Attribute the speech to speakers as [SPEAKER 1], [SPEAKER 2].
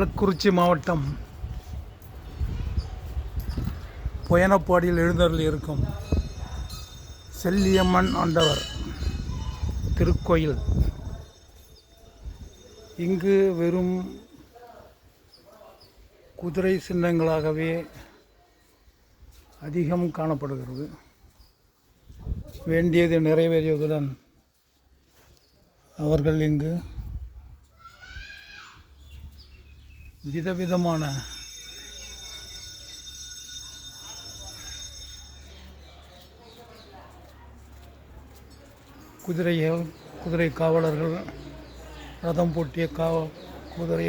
[SPEAKER 1] கள்ளக்குறிச்சி மாவட்டம் புயனப்பாடியில் எழுந்தருள் இருக்கும் செல்லியம்மன் ஆண்டவர் திருக்கோயில். இங்கு வெறும் குதிரை சின்னங்களாகவே அதிகம் காணப்படுகிறது. வேண்டியது நிறைவேறியதுடன் அவர்கள் இங்கு விதவிதமான குதிரைகள் குதிரை காவலர்கள் ரதம் பூட்டிய காவ குதிரை